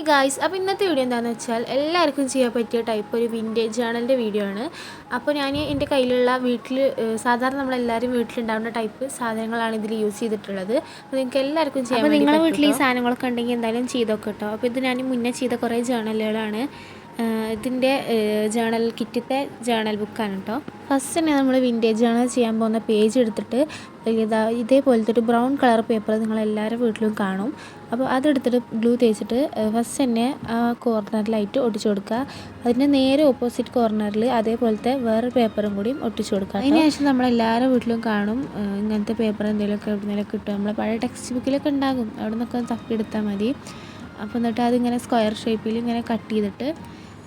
Hey guys അപ്പോൾ ഇന്നത്തെ video എന്താണെന്ന് വെച്ചാൽ എല്ലാവർക്കും ചെയ്യാൻ പറ്റിയ ടൈപ്പ് ഒരു വിന്റേജ് ജേണലിന്റെ വീഡിയോ ആണ്. അപ്പോൾ ഞാൻ എന്റെ കയ്യിലുള്ള വീട്ടിൽ സാധാരണ നമ്മളെല്ലാവരും വീട്ടിലുണ്ടാവുന്ന ടൈപ്പ് സാധനങ്ങളാണ് ഇതിൽ യൂസ് ചെയ്തിട്ടുള്ളത്. അപ്പോൾ നിങ്ങൾക്ക് എല്ലാവർക്കും ചെയ്യാം നിങ്ങളുടെ വീട്ടിൽ ഈ. സാധനങ്ങളൊക്കെ ഉണ്ടെങ്കിൽ എന്തായാലും ചെയ്തൊക്കെ കേട്ടോ അപ്പോൾ ഇത് ഞാൻ മുന്നേ ചെയ്ത കുറേ ജേണലുകളാണ് ഇതിന്റെ ജേണൽ കിറ്റത്തെ ജേണൽ ബുക്കാണ് കേട്ടോ ഫസ്റ്റ് തന്നെ നമ്മൾ വിന്റേജ് ജേണൽ ചെയ്യാൻ പോകുന്ന പേജ് എടുത്തിട്ട് ഇതാ ഇതേപോലത്തെ ഒരു ബ്രൗൺ കളർ പേപ്പർ നിങ്ങൾ നിങ്ങളെല്ലാവരും വീട്ടിലും കാണും. അപ്പോൾ അതെടുത്തിട്ട് ഗ്ലൂ തേച്ചിട്ട് ഫസ്റ്റ് തന്നെ ആ കോർണറിലായിട്ട് ഒട്ടിച്ചു കൊടുക്കുക. അതിന്റെ നേരെ ഓപ്പോസിറ്റ് കോർണറിൽ അതേപോലത്തെ വേറെ പേപ്പറും കൂടിയും ഒട്ടിച്ചു കൊടുക്കുക അതിന് നമ്മൾ നമ്മളെല്ലാവരും വീട്ടിലും കാണും ഇങ്ങനത്തെ പേപ്പർ എന്തെങ്കിലുമൊക്കെ എവിടെന്നെങ്കിലൊക്കെ കിട്ടും. നമ്മളെ പഴയ ടെക്സ്റ്റ് ബുക്കിലൊക്കെ ഉണ്ടാകും. അവിടെ നിന്നൊക്കെ തപ്പിയെടുത്താൽ മതി. അപ്പോൾ എന്നിട്ട് അതിങ്ങനെ സ്ക്വയർ ഷേപ്പിൽ ഇങ്ങനെ കട്ട് ചെയ്തിട്ട്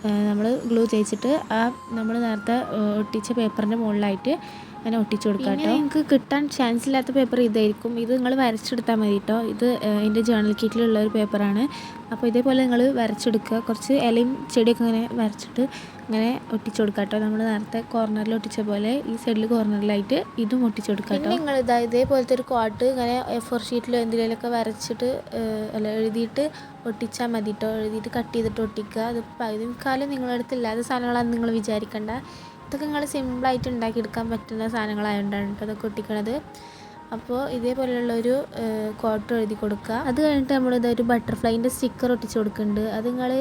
നമ്മൾ ഗ്ലൂ തേച്ചിട്ട് ആ നമ്മൾ നേരത്തെ ഒട്ടിച്ച പേപ്പറിന്റെ മുകളിലായിട്ട് അങ്ങനെ ഒട്ടിച്ചു കൊടുക്കാം കേട്ടോ. നിങ്ങൾക്ക് കിട്ടാൻ ചാൻസ് ഇല്ലാത്ത പേപ്പർ ഇതായിരിക്കും. ഇത് നിങ്ങൾ വരച്ചെടുത്താൽ മതി കേട്ടോ. ഇത് എന്റെ ജേണൽ കിറ്റിലുള്ള ഒരു പേപ്പറാണ് അപ്പോൾ ഇതേപോലെ നിങ്ങൾ വരച്ചെടുക്കുക. കുറച്ച് ഇലയും ചെടിയൊക്കെ ഇങ്ങനെ വരച്ചിട്ട് ഇങ്ങനെ ഒട്ടിച്ചു കൊടുക്കുക കേട്ടോ. നമ്മൾ നേരത്തെ കോർണറിൽ ഒട്ടിച്ച പോലെ ഈ സൈഡിൽ കോർണറിലായിട്ട് ഇതും ഒട്ടിച്ചു കൊടുക്കുക കേട്ടോ. നിങ്ങൾ ഇതാ ഇതേപോലത്തെ ഒരു കോട്ട് ഇങ്ങനെ എ ഫോർ ഷീറ്റിലോ എന്തെങ്കിലുമൊക്കെ വരച്ചിട്ട് അല്ല എഴുതിയിട്ട് ഒട്ടിച്ചാൽ മതി കേട്ടോ. എഴുതിയിട്ട് കട്ട് ചെയ്തിട്ട് ഒട്ടിക്കുക. അത് പകുതി കാലം നിങ്ങളുടെ അടുത്തില്ലാത്ത സാധനങ്ങളാണെന്ന് നിങ്ങൾ വിചാരിക്കണ്ട. ഇതൊക്കെ നിങ്ങൾ സിമ്പിളായിട്ട് ഉണ്ടാക്കിയെടുക്കാൻ പറ്റുന്ന സാധനങ്ങളായതുകൊണ്ടാണ് കേട്ടോ അതൊക്കെ ഒട്ടിക്കണത്. അപ്പോൾ ഇതേപോലെയുള്ള ഒരു കോട്ട് എഴുതി കൊടുക്കുക അത് കഴിഞ്ഞിട്ട് നമ്മൾ ഒരു ബട്ടർഫ്ലൈന്റെ സ്റ്റിക്കർ ഒട്ടിച്ച് കൊടുക്കുന്നുണ്ട്. അത് നിങ്ങൾ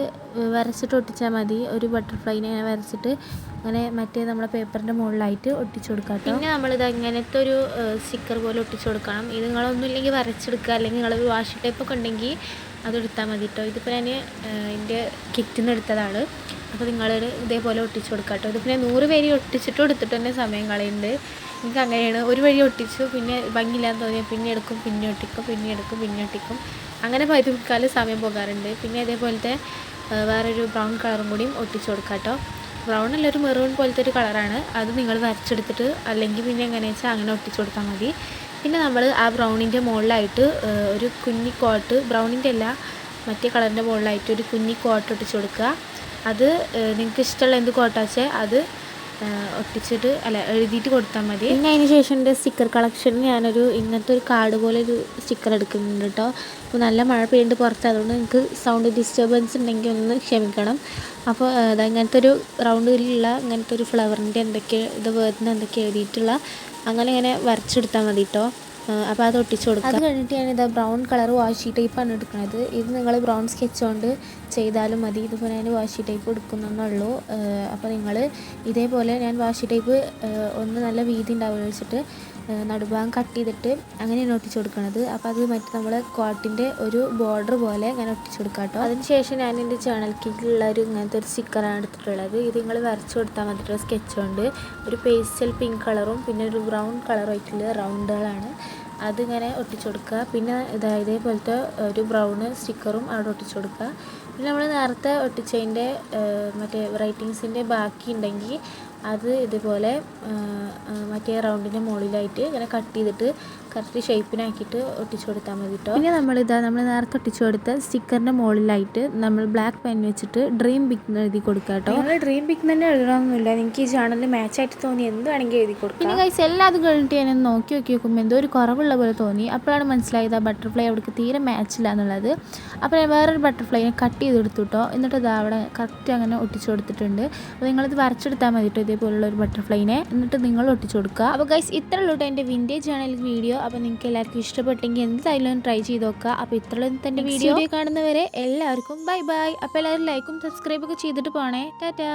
വരച്ചിട്ട് ഒട്ടിച്ചാൽ മതി. ഒരു ബട്ടർഫ്ലൈനെ ഇങ്ങനെ വരച്ചിട്ട് അങ്ങനെ മറ്റേ നമ്മുടെ പേപ്പറിന്റെ മുകളിലായിട്ട് ഒട്ടിച്ചു കൊടുക്കാം പിന്നെ നമ്മളിത് അങ്ങനത്തെ ഒരു സ്റ്റിക്കർ പോലെ ഒട്ടിച്ചു കൊടുക്കണം. ഇത് നിങ്ങളൊന്നും ഇല്ലെങ്കിൽ വരച്ചെടുക്കുക അല്ലെങ്കിൽ നിങ്ങൾ വാഷി ടൈപ്പൊക്കെ ഉണ്ടെങ്കിൽ അതെടുത്താൽ മതി കേട്ടോ ഇതിപ്പോൾ ഞാൻ എന്റെ കിറ്റിൽ നിന്ന് എടുത്തതാണ്. അപ്പോൾ നിങ്ങൾ ഇതേപോലെ ഒട്ടിച്ച് കൊടുക്കുക കേട്ടോ പിന്നെ നൂറ് പേര് ഒട്ടിച്ചിട്ട് എടുത്തിട്ട് തന്നെ സമയം കളയുന്നുണ്ട്. എനിക്ക് അങ്ങനെയാണ്. ഒരു വഴി ഒട്ടിച്ചു പിന്നെ ഭംഗിയില്ലാന്ന് തോന്നിയാൽ പിന്നെ എടുക്കും പിന്നെ ഒട്ടിക്കും പിന്നെ എടുക്കും പിന്നെ ഒട്ടിക്കും. അങ്ങനെ പകുതി മുക്കാൽ സമയം പോകാറുണ്ട്. പിന്നെ അതേപോലത്തെ വേറൊരു ബ്രൗൺ കളറും കൂടിയും ഒട്ടിച്ച് കൊടുക്കാം കേട്ടോ ബ്രൗൺ അല്ല ഒരു മെറൂൺ പോലത്തെ ഒരു കളറാണ് അത് നിങ്ങൾ വരച്ചെടുത്തിട്ട് അല്ലെങ്കിൽ പിന്നെ എങ്ങനെയാ വെച്ചാൽ അങ്ങനെ ഒട്ടിച്ച് കൊടുത്താൽ മതി. പിന്നെ നമ്മൾ ആ ബ്രൗണിന്റെ മുകളിലായിട്ട് ഒരു കുഞ്ഞി കോട്ട് ബ്രൗണിന്റെ അല്ല മറ്റേ കളറിന്റെ മുകളിലായിട്ട് ഒരു കുഞ്ഞി കോട്ട് ഒട്ടിച്ച് കൊടുക്കുക. അത് നിങ്ങൾക്ക് ഇഷ്ടമുള്ള എന്ത് കോട്ടാച്ചേ അത് ഒട്ടിച്ചിട്ട് അല്ല എഴുതിയിട്ട് കൊടുത്താൽ മതി. പിന്നെ അതിന് ശേഷം എന്റെ സ്റ്റിക്കർ കളക്ഷൻ ഞാനൊരു ഇങ്ങനത്തെ ഒരു കാർഡ് പോലെ ഒരു സ്റ്റിക്കർ എടുക്കുന്നുണ്ട് കേട്ടോ അപ്പോൾ നല്ല മഴ പെയ്യുന്നുണ്ട് പുറത്ത് അതുകൊണ്ട് നിങ്ങൾക്ക് സൗണ്ട് ഡിസ്റ്റർബൻസ് ഉണ്ടെങ്കിൽ ഒന്ന് ക്ഷമിക്കണം. അപ്പോൾ ദാ ഇങ്ങനത്തെ ഒരു റൗണ്ടിലുള്ള ഇങ്ങനത്തെ ഒരു ഫ്ലവറിന്റെ എന്തൊക്കെ ഇത് വേർന്ന് എന്തൊക്കെ എഴുതിയിട്ടുള്ള അങ്ങനെ ഇങ്ങനെ വരച്ചെടുത്താൽ മതി കേട്ടോ അപ്പോൾ അത് ഒട്ടിച്ചു കൊടുക്കുക അത് കഴിഞ്ഞിട്ട് ഇതാ ബ്രൗൺ കളർ വാഷി ടൈപ്പാണ് എടുക്കുന്നത് ഇത് നിങ്ങൾ ബ്രൗൺ സ്കെച്ച് കൊണ്ട് ചെയ്താലും മതി. ഇതിപ്പോൾ ഞാൻ വാഷി ടൈപ്പ് എടുക്കുന്നുള്ളൂ അപ്പോൾ നിങ്ങൾ ഇതേപോലെ ഞാൻ വാഷി ടൈപ്പ് ഒന്ന് നല്ല വീതി ഉണ്ടാവുക വെച്ചിട്ട് നടുഭാഗം കട്ട് ചെയ്തിട്ട് അങ്ങനെയാണ് ഒട്ടിച്ചു കൊടുക്കുന്നത് അപ്പോൾ അത് മറ്റേ നമ്മളെ കോട്ടിന്റെ ഒരു ബോർഡർ പോലെ അങ്ങനെ ഒട്ടിച്ചു കൊടുക്കാം കേട്ടോ അതിനുശേഷം ഞാൻ എന്റെ ചാനൽ കിറ്റിലുള്ള ഒരു ഇങ്ങനത്തെ ഒരു സ്റ്റിക്കറാണ് എടുത്തിട്ടുള്ളത്. ഇത് നിങ്ങൾ വരച്ച് കൊടുത്താൽ മതിയിട്ടുള്ള സ്കെച്ച് കൊണ്ട്. ഒരു പേസ്റ്റൽ പിങ്ക് കളറും പിന്നെ ഒരു ബ്രൗൺ കളറായിട്ടുള്ള റൗണ്ടുകളാണ് അതിങ്ങനെ ഒട്ടിച്ചു കൊടുക്കുക പിന്നെ ഇതാ ഇതേപോലത്തെ ഒരു ബ്രൗൺ സ്റ്റിക്കറും അവിടെ ഒട്ടിച്ചു കൊടുക്കുക പിന്നെ നമ്മൾ നേരത്തെ ഒട്ടിച്ചതിന്റെ മറ്റേ റൈറ്റിങ്സിന്റെ ബാക്കി ഉണ്ടെങ്കിൽ അത് ഇതുപോലെ മറ്റേ റൗണ്ടിന്റെ മുകളിലായിട്ട് ഇങ്ങനെ കട്ട് ചെയ്തിട്ട് കറക്റ്റ് ഷേപ്പിനാക്കിയിട്ട് ഒട്ടിച്ചു കൊടുത്താൽ മതി കേട്ടോ പിന്നെ നമ്മളിതാ നമ്മൾ നേരത്തെ ഒട്ടിച്ചു കൊടുത്ത സ്റ്റിക്കറിന്റെ മുകളിലായിട്ട് നമ്മൾ ബ്ലാക്ക് പെൻ വെച്ചിട്ട് ഡ്രീം എന്ന് എഴുതി കൊടുക്കുക കേട്ടോ നിങ്ങൾ ഡ്രീം പിക്ക് തന്നെ എഴുതണമെന്നില്ല നിങ്ങൾക്ക് ഈ ചാനലിൽ മാച്ചായിട്ട് തോന്നി എന്ത് വേണമെങ്കിൽ എഴുതി കൊടുക്കാം. പിന്നെ കൈസ് എല്ലാം അത് കഴിഞ്ഞിട്ട് ഞാൻ നോക്കി നോക്കി നോക്കുമ്പോൾ എന്തോ ഒരു കുറവുള്ള പോലെ തോന്നി. അപ്പോഴാണ് മനസ്സിലായത് ആ ബട്ടർഫ്ലൈ അവിടേക്ക് തീരെ മാച്ച് ഇല്ല എന്നുള്ളത്. അപ്പോൾ ഞാൻ വേറൊരു ബട്ടർഫ്ലൈനെ കട്ട് ചെയ്ത് എടുത്തു കേട്ടോ എന്നിട്ട് അത് അവിടെ കറക്റ്റ് അങ്ങനെ ഒട്ടിച്ചു കൊടുത്തിട്ടുണ്ട്. അപ്പോൾ നിങ്ങളിത് വരച്ചെടുത്താൽ മതി കേട്ടോ ഇതേപോലുള്ള ഒരു ബട്ടർഫ്ലൈനെ എന്നിട്ട് നിങ്ങൾ ഒട്ടിച്ചു കൊടുക്കുക. അപ്പോൾ ഗൈസ് ഇത്ര ഉള്ളൂ കേട്ടോ എന്റെ വിന്റേജ് ചാനൽ വീഡിയോ അപ്പോൾ നിങ്ങൾക്ക് എല്ലാവർക്കും ഇഷ്ടപ്പെട്ടെങ്കിൽ എന്തായാലും ട്രൈ ചെയ്ത് നോക്കുക. അപ്പോൾ ഇത്ര എന്റെ വീഡിയോ കാണുന്നവരെ എല്ലാവർക്കും ബൈ ബൈ അപ്പോൾ എല്ലാവരും ലൈക്കും സബ്സ്ക്രൈബൊക്കെ ചെയ്തിട്ട് പോണേ. ടാറ്റാ.